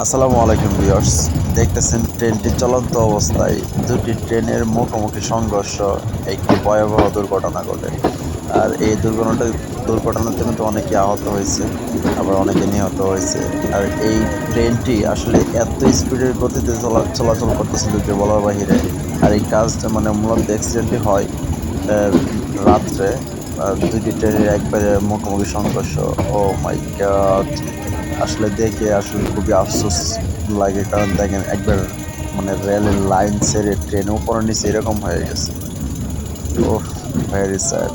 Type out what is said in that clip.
আসসালামু আলাইকুম ভিউয়ার্স। দেখতেছেন ট্রেনটি চলন্ত অবস্থায় দুটি ট্রেনের মুখোমুখি সংঘর্ষ, একটি ভয়াবহ দুর্ঘটনা ঘটে। আর এই দুর্ঘটনাটা দুর্ঘটনাতে কিন্তু অনেকে আহত হয়েছে, আবার অনেকে নিহত হয়েছে। আর এই ট্রেনটি আসলে এত স্পিডের গতিতে চলা, চলাচল করতেছিল যে বলার বাহিরে। আর এই কাজটা মানে মূলত অ্যাক্সিডেন্টটি হয় রাত্রে দুটি ট্রেনের একবারে মুখোমুখি সংঘর্ষ। ও মাই গড আসলে দেখে আসলে খুবই আফসোস লাগে, কারণ দেখেন একবার মানে রেলের লাইন ছেড়ে ট্রেনেও উপরে নিচে এরকম হয়ে গেছে। ও ভেরি স্যাড